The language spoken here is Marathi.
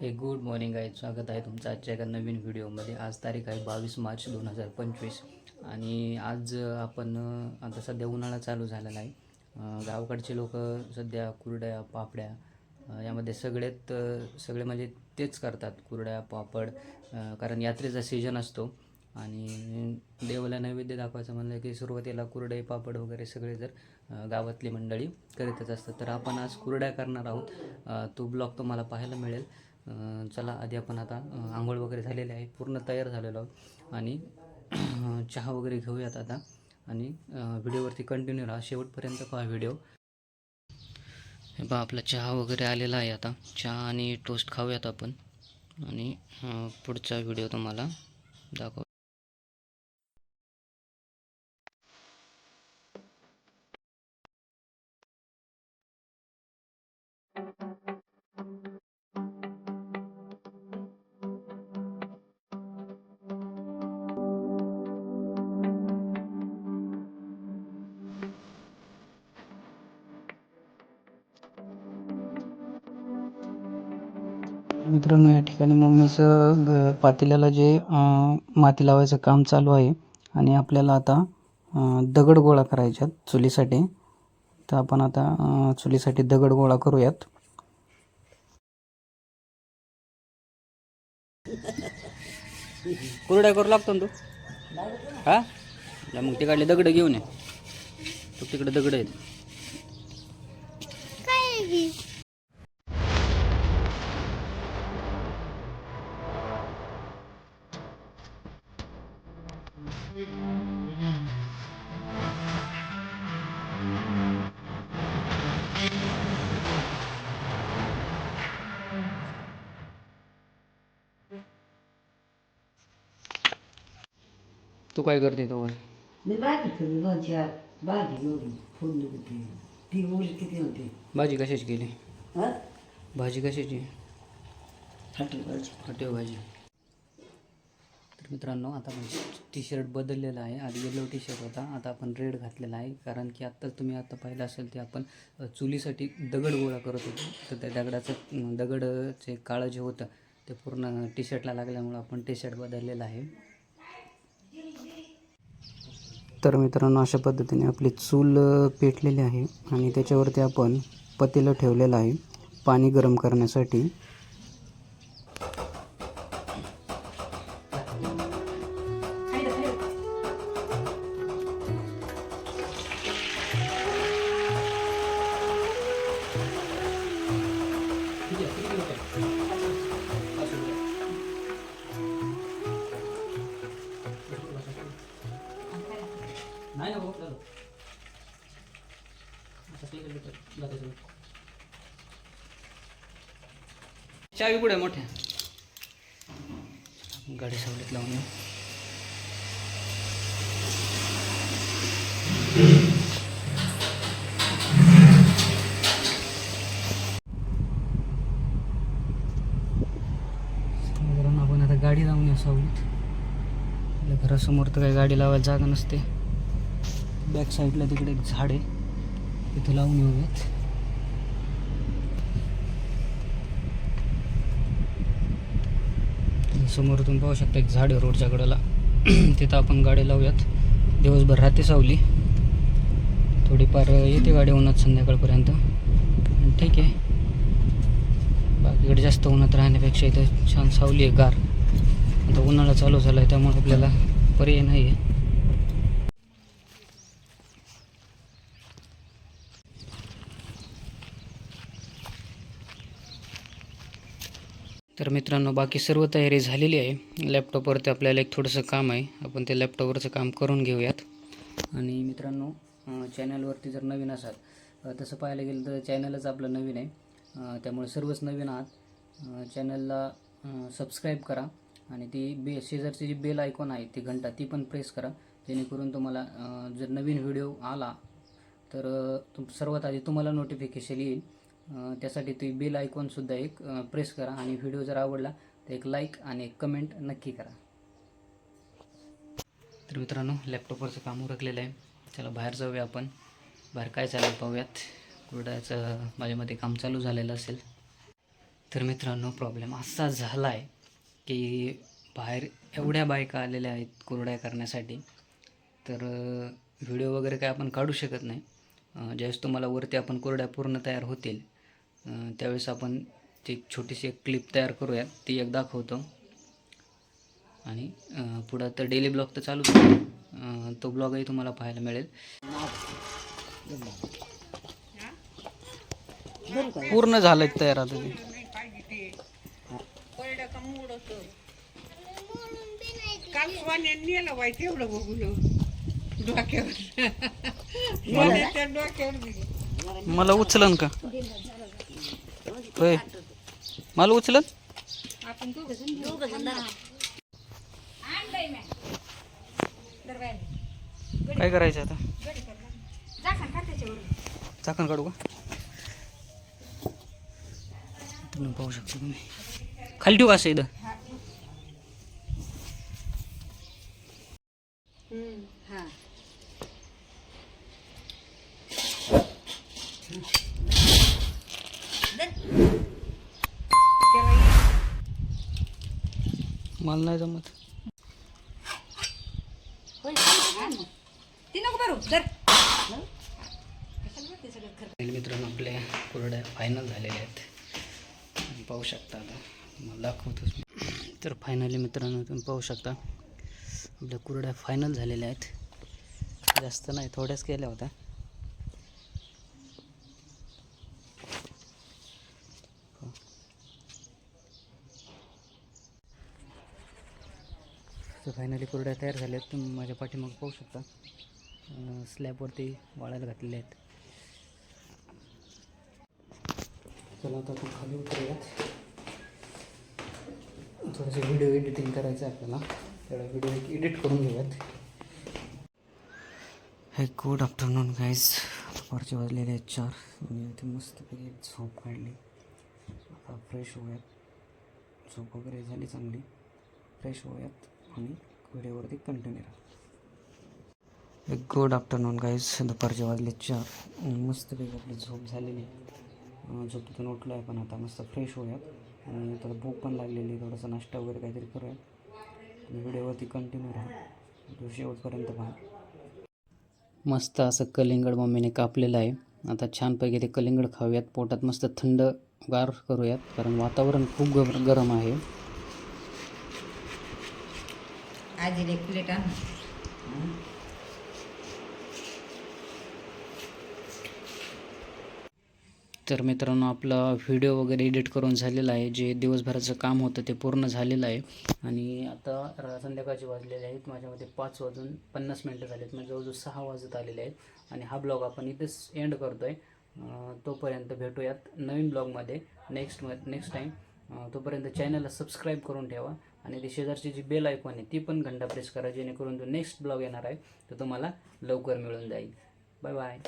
हे गुड मॉर्निंग आहे स्वागत आहे तुमचं आजच्या एका नवीन व्हिडिओमध्ये. आज तारीख आहे बावीस मार्च दोन हजार पंचवीस आणि आज आपण आता सध्या उन्हाळा चालू झालेला आहे. गावाकडचे लोक सध्या कुरड्या पापड्या यामध्ये सगळ्यात सगळे म्हणजे तेच करतात कुरड्या पापड कारण यात्रेचा सीजन असतो. आणि देवाला नैवेद्य दाखवायचं म्हणलं की सुरुवातीला कुरडे पापड वगैरे सगळे जर गावातली मंडळी करीतच असतात. तर आपण आज कुरड्या करणार आहोत. तो ब्लॉग तुम्हाला पाहायला मिळेल. चला आधी आपण आता आंघोळ वगैरे झालेले आहे पूर्ण तयार झालेलो आहोत. आणि चहा वगैरे घेऊयात आता. आणि व्हिडिओवरती कंटिन्यू राहा. शेवटपर्यंत पहा व्हिडिओ. हे बा आपला चहा वगैरे आलेला आहे आता. चहा आणि टोस्ट खाऊयात आपण. आणि पुढचा व्हिडिओ तुम्हाला दाखव मित्रांनो या ठिकाणी मम्मीचं ग पातेल्याला जे माती लावायचं काम चालू आहे आणि आपल्याला आता दगड गोळा करायच्यात चुलीसाठी तर आपण आता चुलीसाठी दगड गोळा करूयात. कुरड्या करू लागतो ना तू? हा? मग तिकडले दगड घेऊन ये. तू तिकडे दगड आहेत. तू काय करते तो मी भाजी केली दोन चार भाजी एवढी फोडणी होती ती. उली किती होती भाजी कशाची केली? हा? भाजी कशाची? फाटी भाजी मित्रांनो आता आपण टी शर्ट बदललेला आहे. आधी येलो टी शर्ट होता आता आपण रेड घातलेला आहे. कारण की आत्ता तुम्ही आता पाहिलं असेल ते आपण चुलीसाठी दगड गोळा करत होतो. तर त्या दगडाचं दगडचे काळं जे होतं ते पूर्ण टी शर्टला लागल्यामुळं आपण टी शर्ट बदललेलं आहे. तर मित्रांनो अशा पद्धतीने आपली चूल पेटलेली आहे. आणि त्याच्यावरती आपण पतेलं ठेवलेलं आहे. पाणी गरम करण्यासाठी. चावी पुढे मोठ्या. गाडी सवलीत लावून येऊ. साधारण आपण आता गाडी लावून या सावलीत. आपल्या घरासमोर तर काही गाडी लावायला जागा नसते. बॅक साईडला तिकडे एक झाड आहे. तिथं लावून येऊयात समोर तुम्ही पाहू शकता एक झाड आहे रोडच्या कडेला तिथं आपण गाडी लावूयात. दिवसभर राहते सावली. थोडीफार येते गाडी उन्हात संध्याकाळपर्यंत. आणि ठीक आहे. बाकीकडे जास्त उन्हात राहण्यापेक्षा इथं छान सावली आहे गार. आता उन्हाळा चालू झाला आहे त्यामुळे आपल्याला पर्याय नाही आहे तर मित्रांनो बाकी सर्व तयारी झालेली आहे. लॅपटॉपवरती आपल्याला एक थोडंसं काम आहे. आपण ते लॅपटॉपवरचं काम करून घेऊयात. आणि मित्रांनो चॅनलवरती जर नवीन असाल तसं पाहायला गेलं तर चॅनलच आपलं नवीन आहे. त्यामुळे सर्वच नवीन आहात. चॅनलला सबस्क्राईब करा. आणि ती बे शेजारची जी बेल आयकॉन आहे ती घंटा ती पण प्रेस करा. जेणेकरून तुम्हाला जर नवीन व्हिडिओ आला तर तुम सर्वात आधी तुम्हाला नोटिफिकेशन येईल. त्यासाठी तुम्ही बेल आयकॉनसुद्धा एक प्रेस करा आणि व्हिडिओ जर आवडला तर एक लाईक आणि एक कमेंट नक्की करा. तर मित्रांनो लॅपटॉपवरचं काम उरकलेलं आहे. चला बाहेर जाऊया आपण. बाहेर काय चालेल पाहूयात. कुरड्याचं माझ्या मते काम चालू झालेलं असेल. तर मित्रांनो प्रॉब्लेम असा झाला आहे की बाहेर एवढ्या बायका आलेल्या आहेत कुरड्या करण्यासाठी. तर व्हिडिओ वगैरे काय आपण काढू शकत नाही. ज्यावेळेस तुम्हाला वरती आपण कुरड्या पूर्ण तयार होतील त्यावेळेस आपण ती एक छोटीशी एक क्लिप तयार करूयात. ती एक दाखवतो. आणि पुढं तर डेली ब्लॉग तर चालूच तो ब्लॉगही तुम्हाला पाहायला मिळेल. पूर्ण झालं तयार आता ते. मला उचलन का? होय. मला उचलन काय करायचं आता? चाकण काढू का? तुम्ही पाहू शकता तुम्ही. खाली ठेवू का असं इथं? मला नाही जमत. मित्रांनो आपल्या कुरड्या फायनल झालेल्या आहेत. पाहू शकता आता. मला दाखवतोच तर फायनली मित्रांनो तुम्ही पाहू शकता. आपल्या कुरड्या फायनल झालेल्या आहेत. जास्त नाही थोड्याच केल्या होत्या. तर फायनली कुरड्या तयार झाल्या आहेत तुम्ही माझ्या पाठीमाग पाहू शकता. स्लॅबवरती वाळायला घातलेले आहेत. चला आता आपण खाली उतरूयात. थोडंसं व्हिडिओ एडिटिंग करायचं आहे आपल्याला. तेवढा व्हिडिओ एडिट करून घेऊयात. हे गुड आफ्टरनून गाईज दुपारचे वाजलेले आहेत चार. मी इथे मस्तपैकी झोप काढली. आता फ्रेश होऊयात. झोप वगैरे झाली चांगली. फ्रेश होऊयात. आणि व्हिडिओवरती कंटिन्यू राहा एक गुड आफ्टरनून गाईज दुपारचे वाजले चार. मस्तपैकी आपली झोप झालेली आहे. झोपेतून उठलो आहे पण आता. मस्त फ्रेश होऊयात. आणि त्याला भूक पण लागलेली आहे. थोडासा नाश्ता वगैरे काहीतरी करूयात. आणि व्हिडिओवरती कंटिन्यू राहा. शेवटपर्यंत पहा. मस्त असं कलिंगड मम्मीने कापलेलं आहे. आता छानपैकी ते कलिंगड खाऊयात. पोटात मस्त थंड गार करूयात. कारण वातावरण खूप गर गरम आहे. आजीला एक प्लेट आण. तर मित्रांनो आपला व्हिडिओ वगैरे एडिट करून झालेला आहे. जे दिवसभराचं काम होतं ते पूर्ण झालेलं आहे. आणि आता संध्याकाळचे वाजलेले आहेत. माझ्यामध्ये पाच वाजून पन्नास मिनटं झालेत. म्हणजे जवळजवळ सहा वाजत आलेले आहेत. आणि हा ब्लॉग आपण इथेच एंड करतो आहे तोपर्यंत भेटूयात नवीन ब्लॉगमध्ये नेक्स्ट म नेक्स्ट टाईम तोपर्यंत चॅनलला सबस्क्राईब करून ठेवा. आणि ती शेजारची जी बेल आयकॉन आहे ती पण घंटा प्रेस करा जेणेकरून जो नेक्स्ट ब्लॉग येणार आहे तो तुम्हाला लवकर मिळून जाईल. Bye bye